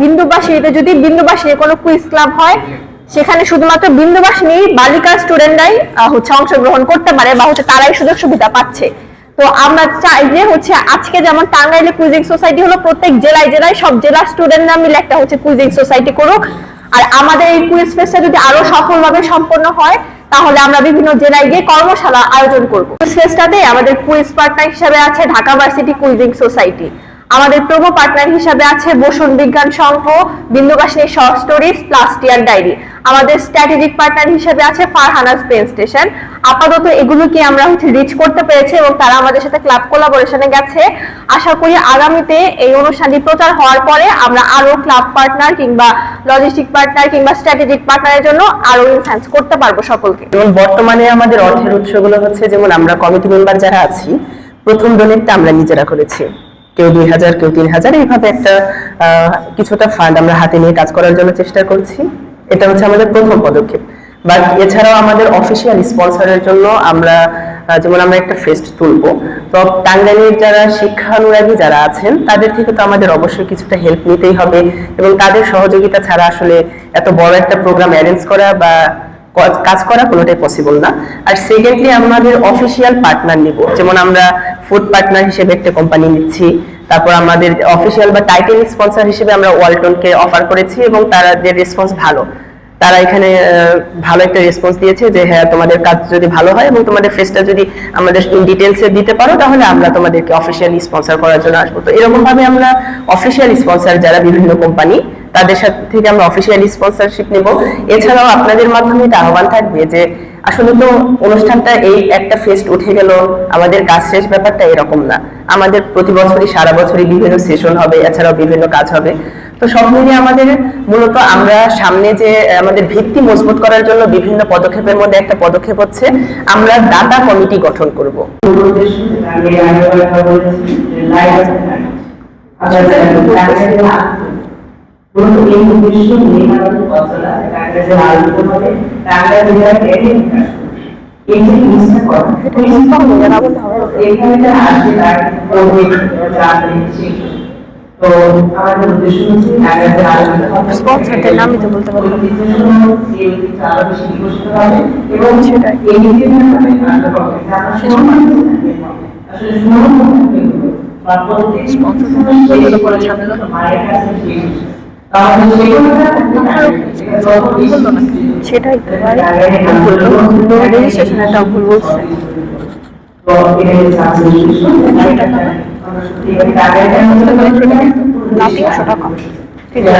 বিন্দুবাসীতে যদি বিন্দুবাসীর কোনো quiz club হয়, সেখানে শুধুমাত্র বিন্দুবাসিনী বালিকা স্টুডেন্টরাই হচ্ছে অংশগ্রহণ করতে পারে বা হচ্ছে তারাই সুযোগ সুবিধা পাচ্ছে। তো আমরা চাই যে হচ্ছে আজকে যেমন টাঙ্গাইলে কুইজিং সোসাইটি হলো, প্রত্যেক জেলায় জেলায় সব জেলার স্টুডেন্টরা মিলে একটা হচ্ছে কুইজিং সোসাইটি করুক। আর আমাদের এই কুইজ ফেস্টটা যদি আরও সফলভাবে সম্পন্ন হয়, তাহলে আমরা বিভিন্ন জেলায় গিয়ে কর্মশালা আয়োজন করব। কুইজ ফেস্টটাতে আমাদের কুইজ পার্টনার হিসেবে আছে ঢাকা ভার্সিটি কুইজিং সোসাইটি আমাদের প্রোমো পার্টনার হিসাবে আছে বসুন বিজ্ঞান সংঘ বিন্দুকাশিনী short stories, plus tear diary. আমাদের স্ট্র্যাটেজিক পার্টনার হিসাবে আছে ফারহানা স্পেন স্টেশন। আপাতত এগুলোকে আমরা হচ্ছে রিচ করতে পেরেছি এবং তারা আমাদের সাথে ক্লাব কোলাবোরেশনে গেছে। আশা করি আগামীতে এই অনুষ্ঠানটি প্রচার হওয়ার পরে আমরা আরও ক্লাব পার্টনার কিংবা লজিস্টিক পার্টনার কিংবা স্ট্র্যাটেজিক পার্টনারের জন্য আরও ইনফ্লুয়েন্স করতে পারব সকলকে। এবং বর্তমানে আমাদের অর্থের উৎসগুলো হচ্ছে, যেমন আমরা কমিটি মেম্বার যারা আছি, প্রথম ডোনেটটা আমরা নিজেরা করেছি। কেউ দুই হাজার, কেউ তিন হাজার, এইভাবে একটা কিছুটা ফান্ড আমরা হাতে নিয়ে কাজ করার জন্য চেষ্টা করছি। এটা হচ্ছে আমাদের প্রথম পদক্ষেপ। বাট এছাড়াও আমাদের অফিসিয়াল স্পন্সরের জন্য আমরা যেমন আমরা একটা ফেস্ট তুলবো। তো টাঙ্গাইলের যারা শিক্ষানুরাগী যারা আছেন, তাদের থেকে তো আমাদের অবশ্যই কিছুটা হেল্প নিতেই হবে। এবং তাদের সহযোগিতা ছাড়া আসলে এত বড় একটা প্রোগ্রাম অ্যারেঞ্জ করা বা কাজ করা কোনোটাই পসিবল না। আর সেকেন্ডলি আমাদের অফিসিয়াল পার্টনার নিব। যেমন আমরা ফুড পার্টনার হিসেবে একটা কোম্পানি নিচ্ছি। তারপর আমাদের অফিসিয়াল বা টাইটেল স্পন্সর হিসেবে আমরা ওয়ালটনকে অফার করেছি এবং তারা যে রেসপন্স ভালো। তারা এখানে ভালো একটা রেসপন্স দিয়েছে যে হ্যাঁ তোমাদের কাজ যদি ভালো হয় এবং তোমাদের ফেসটা যদি আমাদের ইন ডিটেলসে দিতে পারো, তাহলে আমরা তোমাদেরকে অফিসিয়ালি স্পন্সর করার জন্য আসব। তো এরকম ভাবে আমরা অফিসিয়াল স্পন্সর যারা বিভিন্ন কোম্পানি তাদের সাথে থেকে আমরা অফিসিয়ালি স্পন্সরশিপ নেব। এছাড়াও আপনাদের মাধ্যমে এটা আহ্বান থাকবে যে, আসলে তো অনুষ্ঠানটা এই একটা ফেস্ট উঠে গেল, আমাদের কাজ শেষ ব্যাপারটা এরকম না। আমাদের প্রতি বছরই, সারা বছরই বিভিন্ন সেশন হবে, এছাড়াও বিভিন্ন কাজ হবে। তো সব মিলিয়ে আমাদের মূলত আমরা সামনে যে আমাদের ভিত্তি মজবুত করার জন্য বিভিন্ন পদক্ষেপের মধ্যে একটা পদক্ষেপ হচ্ছে, আমরা দাতা কমিটি গঠন করব। এখানে স্পন্সরদের নামই তো বলতে পারব সেটাই। তো ভাই। বলল। রেজিস্ট্রেশনটা ভুল বলছে। ঠিক আছে।